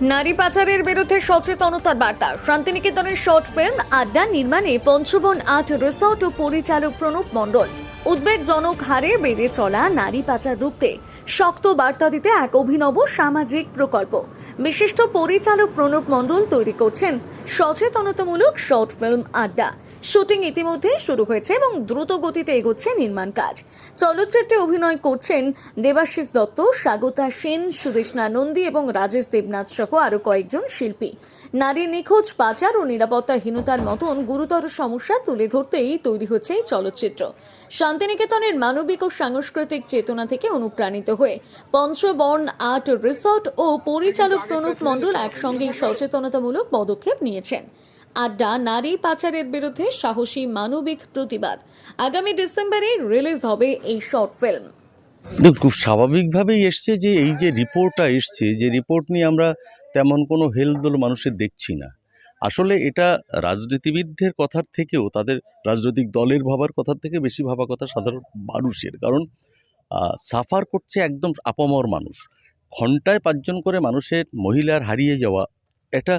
নারী পাচারের বিরুদ্ধে সচেতনতার বার্তা। শান্তিনিকেতনের শর্ট ফিল্ম আড্ডা নির্মাণে পঞ্চবন আর্ট রিসর্ট ও পরিচালক প্রণব মণ্ডল। উদ্বেগজনক হারে বেড়ে চলা নারী পাচার রুখতে শক্ত বার্তা দিতে এক অভিনব সামাজিক প্রকল্প। বিশিষ্ট পরিচালক প্রণব মণ্ডল তৈরি করছেন সচেতনতামূলক শর্ট ফিল্ম আড্ডা। শুটিং ইতিমধ্যে শুরু হয়েছে এবং দ্রুত গতিতে এগোচ্ছে নির্মাণ কাজ। চলচ্চিত্রে অভিনয় করছেন দেবাশিস দত্ত, স্বাগতা সেন সুদেশনা নন্দী এবং রাজেশ দেবনাথ সহ আরও কয়েকজন শিল্পী। নারী নিখোঁজ, পাচার ও নিরাপত্তাহীনতার মতন গুরুতর সমস্যা তুলে ধরতেই তৈরি হচ্ছে এই চলচ্চিত্র। শান্তিনিকেতনের মানবিক ও সাংস্কৃতিক চেতনা থেকে অনুপ্রাণিত হয়ে পঞ্চবর্ণ আর্ট রিসর্ট ও পরিচালক প্রণব মণ্ডল একসঙ্গে সচেতনতামূলক পদক্ষেপ নিয়েছেন। আড্ডা, নারী পাচারের বিরুদ্ধে সাহসী মানবিক প্রতিবাদ। আগামী ডিসেম্বরে রিলিজ হবে এই শর্ট ফিল্ম। খুব স্বাভাবিকভাবেই এসছে যে এই যে রিপোর্টটা এসছে, যে রিপোর্ট নিয়ে আমরা তেমন কোনো হেলদোল মানুষের দেখছি না। আসলে এটা রাজনীতিবিদদের কথার থেকেও, তাদের রাজনৈতিক দলের ভাবার কথার থেকে বেশি ভাবা কথা সাধারণ মানুষের। কারণ সাফার করছে একদম আপামর মানুষ। ঘন্টায় পাঁচজন করে মানুষের মহিলার হারিয়ে যাওয়া একটা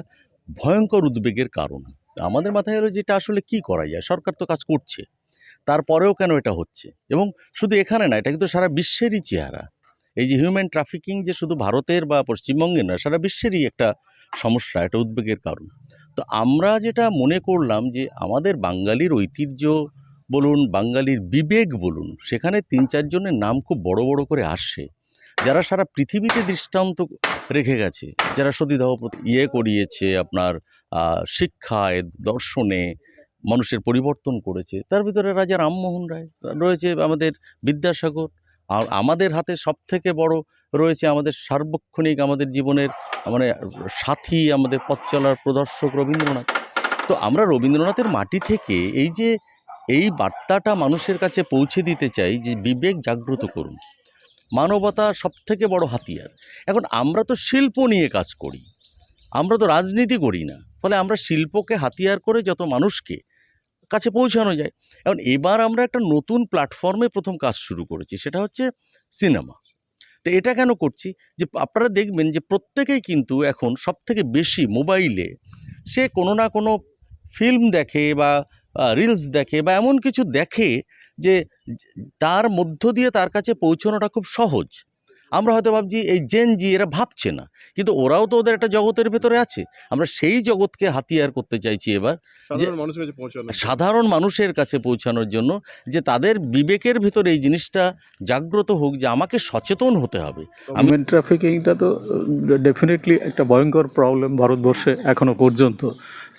ভয়ঙ্কর উদ্বেগের কারণ। আমাদের মাথায় হলো যেটা আসলে কি করা যায়? সরকার তো কাজ করছে। তারপরেও কেন এটা হচ্ছে? এবং শুধু এখানে না, এটা কিন্তু সারা বিশ্বেরই চেহারা। এই যে হিউম্যান ট্রাফিকিং যে শুধু ভারতের বা পশ্চিমবঙ্গের না সারা বিশ্বেরই একটা সমস্যা, একটা উদ্বেগের কারণ। তো আমরা যেটা মনে করলাম যে আমাদের বাঙালির ঐতিহ্য বলুন, বাঙালির বিবেক বলুন, সেখানে তিন চারজনের নাম খুব বড় বড় করে আসে। যারা সারা পৃথিবীতে দৃষ্টান্ত রেখে গেছে, যারা সতীদাহ ইয়ে করিয়েছে আপনার শিক্ষায়, দর্শনে মানুষের পরিবর্তন করেছে, তার ভিতরে রাজা রামমোহন রায় রয়েছে আমাদের বিদ্যাসাগর। আর আমাদের হাতে সব থেকে বড় রয়েছে আমাদের সার্বক্ষণিক আমাদের জীবনের মানে সাথী আমাদের পথ চলার প্রদর্শক রবীন্দ্রনাথ। তো আমরা রবীন্দ্রনাথের মাটি থেকে এই যে, এই বার্তাটা মানুষের কাছে পৌঁছে দিতে চাই যে, বিবেক জাগ্রত করুন। মানবতা সব থেকে বড় হাতিয়ার। এখন আমরা তো শিল্প নিয়ে কাজ করি। আমরা তো রাজনীতি করি না। ফলে আমরা শিল্পকে হাতিয়ার করে যত মানুষকে কাছে পৌঁছানো যায়। এখন এবার আমরা একটা নতুন প্ল্যাটফর্মে প্রথম কাজ শুরু করেছি, সেটা হচ্ছে সিনেমা তো এটা কেন করছি? যে আপনারা দেখবেন যে প্রত্যেকেই কিন্তু এখন সব থেকে বেশি মোবাইলে সে কোনো না কোনো ফিল্ম দেখে বা রিলস দেখে বা এমন কিছু দেখে যে তার মধ্য দিয়ে তার কাছে পৌঁছানোটা খুব সহজ। আমরা হয়তো ভাবছি এই জেন জি এরা ভাবছে না কিন্তু ওরাও তো ওদের একটা জগতের ভেতরে আছে। আমরা সেই জগৎকে হাতিয়ার করতে চাইছি এবার সাধারণ মানুষের কাছে সাধারণ মানুষের কাছে পৌঁছানোর জন্য যে তাদের বিবেকের ভিতরে এই জিনিসটা জাগ্রত হোক যে আমাকে সচেতন হতে হবে। হিউম্যান ট্রাফিকিংটা তো ডেফিনেটলি একটা ভয়ঙ্কর প্রবলেম ভারতবর্ষে এখনও পর্যন্ত।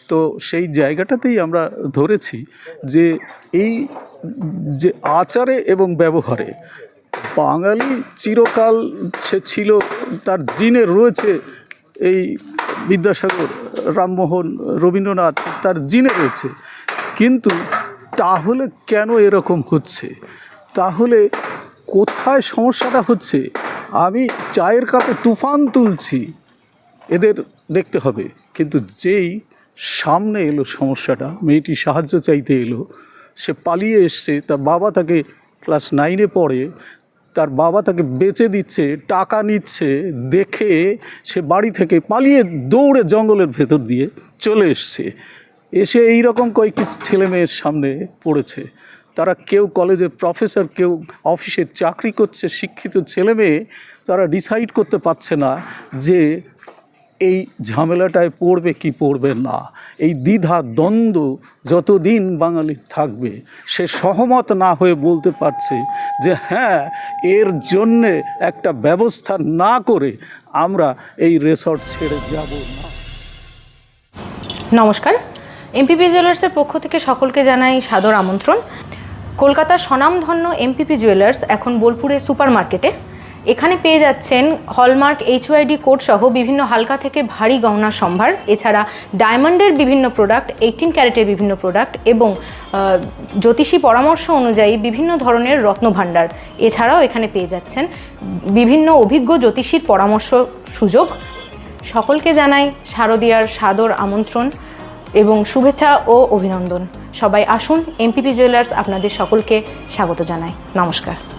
তো সেই জায়গাটাতেই আমরা ধরেছি যে এই যে আচারে এবং ব্যবহারে বাঙালি চিরকাল সে ছিল, তার জিনে রয়েছে এই বিদ্যাসাগর, রামমোহন, রবীন্দ্রনাথ, তার জিনে রয়েছে। কিন্তু তাহলে কেন এরকম হচ্ছে? তাহলে কোথায় সমস্যাটা হচ্ছে? আমি চায়ের কাপে তুফান তুলছি, এদের দেখতে হবে। কিন্তু যেই সামনে এলো সমস্যাটা, মেয়েটি সাহায্য চাইতে এলো। সে পালিয়ে এসছে, তার বাবা তাকে ক্লাস নাইনে পড়ে, তার বাবা তাকে বেচে দিচ্ছে, টাকা নিচ্ছে, দেখে সে বাড়ি থেকে পালিয়ে দৌড়ে জঙ্গলের ভেতর দিয়ে চলে এসছে। এসে এই রকম কয়েকটি ছেলে মেয়ের সামনে পড়েছে। তারা কেউ কলেজের প্রফেসর কেউ অফিসের চাকরি করছে, শিক্ষিত ছেলে মেয়ে, তারা ডিসাইড করতে পারছে না যে এই ঝামেলাটায় পড়বে কি পড়বে না? এই দ্বিধা দ্বন্দ্ব যতদিন বাঙালি থাকবে, সে সহমত না হয়ে বলতে পারছে যে হ্যাঁ এর জন্যে একটা ব্যবস্থা না করে আমরা এই রেসর্ট ছেড়ে যাব না। নমস্কার। এমপিপি জুয়েলার্সের পক্ষ থেকে সকলকে জানাই সাদর আমন্ত্রণ। কলকাতার স্বনামধন্য এমপিপি জুয়েলার্স এখন বোলপুরে সুপার মার্কেটে এখানে পেয়ে যাচ্ছেন হলমার্ক এইচওয়াইডি কোড সহ বিভিন্ন হালকা থেকে ভারী গহনা সম্ভার, এছাড়া ডায়মন্ডের বিভিন্ন প্রোডাক্ট এইটিন ক্যারেটের বিভিন্ন প্রোডাক্ট এবং জ্যোতিষী পরামর্শ অনুযায়ী বিভিন্ন ধরনের রত্নভাণ্ডার এছাড়াও এখানে পেয়ে যাচ্ছেন বিভিন্ন অভিজ্ঞ জ্যোতিষীর পরামর্শ সুযোগ। সকলকে জানাই শারদীয়ার সাদর আমন্ত্রণ এবং শুভেচ্ছা ও অভিনন্দন। সবাই আসুন এমপিপি জুয়েলার্স আপনাদের সকলকে স্বাগত জানাই। নমস্কার।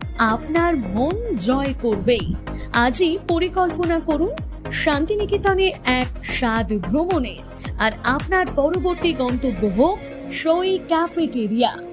আপনার মন জয় করবেই। আজই পরিকল্পনা করুন শান্তিনিকেতনে এক স্বাদ ভ্রমণের। আর আপনার পরবর্তী গন্তব্য হোক সই ক্যাফেটেরিয়া।